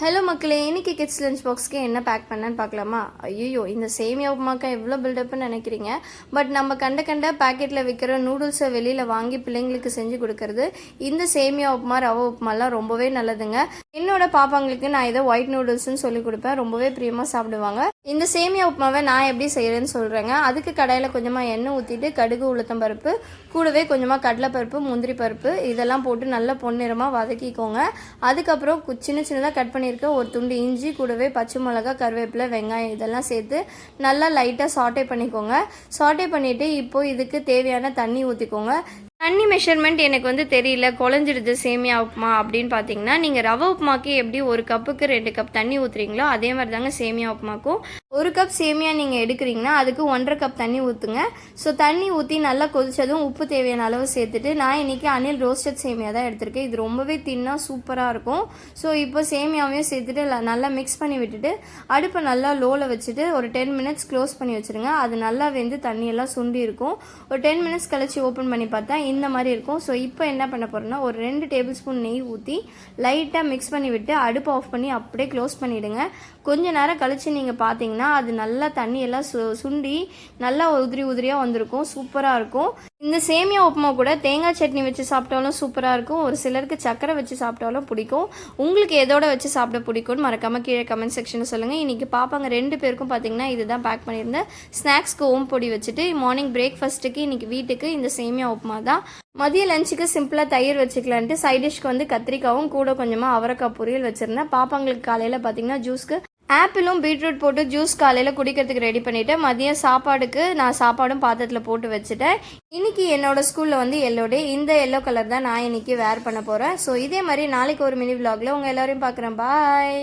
Hello மக்களே இன்னைக்கு kids lunch பாக்ஸ்க்கு என்ன பேக் பண்ணேன்னு பார்க்கலாமா? ஐயோ இந்த சேமியா உப்புமாக்கா எவ்வளோ பில்டப்னு நினைக்கிறீங்க? பட் நம்ம கண்ட கண்ட பேக்கெட்டில் விற்கிற நூடுல்ஸை வெளியில் வாங்கி பிள்ளைங்களுக்கு செஞ்சு கொடுக்கறது இந்த சேமியா உப்புமா ரவை உப்புமாலாம் ரொம்பவே நல்லதுங்க. என்னோட பாப்பாங்களுக்கு நான் இதை ஒயிட் நூடுல்ஸ்னு சொல்லி கொடுப்பேன். ரொம்பவே பிரியமாக சாப்பிடுவாங்க. இந்த சேமியா உப்புமாவை நான் எப்படி செய்கிறேன்னு சொல்கிறேங்க அதுக்கு கடையில் கொஞ்சமாக எண்ணெய் ஊற்றிட்டு கடுகு உளுத்தம் பருப்பு கூடவே கொஞ்சமாக கடலைப்பருப்பு முந்திரி பருப்பு இதெல்லாம் போட்டு நல்லா பொன்னிறமாக வதக்கிக்கோங்க. அதுக்கப்புறம் கு- சின்ன சின்னதாக கட் பண்ணியிருக்க ஒரு துண்டு இஞ்சி கூடவே பச்சை மிளகா கருவேப்பிலை வெங்காயம் இதெல்லாம் சேர்த்து நல்லா லைட்டாக சாட்டே பண்ணிக்கோங்க. சாட்டே பண்ணிவிட்டு இப்போது இதுக்கு தேவையான தண்ணி ஊற்றிக்கோங்க தண்ணி மெஷர்மெண்ட் எனக்கு வந்து தெரியல. குழஞ்சிடுது சேமியா உப்புமா அப்படின்னு பார்த்தீங்கன்னா நீங்கள் ரவை உப்புமாக்கு எப்படி ஒரு கப்புக்கு ரெண்டு கப் தண்ணி ஊற்றுறீங்களோ அதே மாதிரி தாங்க சேமியா உப்புமாக்கும். ஒரு கப் சேமியா நீங்கள் எடுக்கிறீங்கன்னா அதுக்கு ஒன்றரை கப் தண்ணி ஊற்றுங்க ஸோ தண்ணி ஊற்றி நல்லா கொதிச்சதும் உப்பு தேவையான அளவு சேர்த்துட்டு நான் இன்னைக்கு அனில் ரோஸ்டட் சேமியா தான் எடுத்திருக்கேன். இது ரொம்பவே தின்னா சூப்பராக இருக்கும். ஸோ இப்போ சேமியாவையும் சேர்த்துட்டு நல்லா மிக்ஸ் பண்ணி விட்டுட்டு அடுப்பை நல்லா லோவில் வச்சுட்டு ஒரு டென் மினிட்ஸ் க்ளோஸ் பண்ணி வச்சுருங்க. அது நல்லா வெந்து தண்ணியெல்லாம் சுண்டி இருக்கும். ஒரு டென் மினிட்ஸ் கழிச்சு ஓப்பன் பண்ணி பார்த்தா இந்த மாதிரி இருக்கும். ஸோ இப்போ என்ன பண்ண போகிறோம்னா ஒரு ரெண்டு டேபிள் ஸ்பூன் நெய் ஊற்றி லைட்டாக மிக்ஸ் பண்ணி விட்டு அடுப்பை ஆஃப் பண்ணி அப்படியே க்ளோஸ் பண்ணிவிடுங்க கொஞ்ச நேரம் கழித்து நீங்கள் பார்த்தீங்கன்னா அது நல்லா தண்ணியெல்லாம் சு சுண்டி நல்லா உதிரி உதிரியாக வந்திருக்கும். சூப்பராக இருக்கும். இந்த சேமியா உப்புமா கூட தேங்காய் சட்னி வச்சு சாப்பிட்டாலும் சூப்பராக இருக்கும். ஒரு சிலருக்கு சக்கரை வச்சு சாப்பிட்டாலும் பிடிக்கும். உங்களுக்கு எதோட வச்சு சாப்பிட பிடிக்கும்னு மறக்காமல் கீழே கமெண்ட் செக்ஷனில் சொல்லுங்கள் இன்றைக்கி பாப்பாங்க ரெண்டு பேருக்கும் பார்த்தீங்கன்னா இதுதான் பேக் பண்ணியிருந்தேன். ஸ்நாக்ஸ்க்கு ஓம் பொடி வச்சுட்டு மார்னிங் பிரேக்ஃபாஸ்ட்டுக்கு இன்றைக்கி வீட்டுக்கு இந்த சேமியா உப்புமா தான். மதிய லஞ்சுக்கு சிம்பிளாக தயிர் வச்சுக்கலான்ட்டு சைட் டிஷ்க்கு வந்து கத்திரிக்காவும் கூட கொஞ்சமாக அவரைக்காய் பொரியல் வச்சுருந்தேன். பாப்பாங்களுக்கு காலையில் பார்த்தீங்கன்னா ஜூஸ்க்கு ஆப்பிளும் பீட்ரூட் போட்டு ஜூஸ் காலையில் குடிக்கிறதுக்கு ரெடி பண்ணிவிட்டேன் மதியம் சாப்பாடுக்கு நான் சாப்பாடும் பாத்திரத்தில் போட்டு வச்சுட்டேன். இன்னைக்கு என்னோட ஸ்கூலில் வந்து எல்லோ டே இந்த எல்லோ கலர் தான் நான் இன்னைக்கு வேர் பண்ண போகிறேன் ஸோ இதே மாதிரி நாளைக்கு ஒரு மினி விலாகில் உங்கள் எல்லோரையும் பார்க்குறேன் பாய்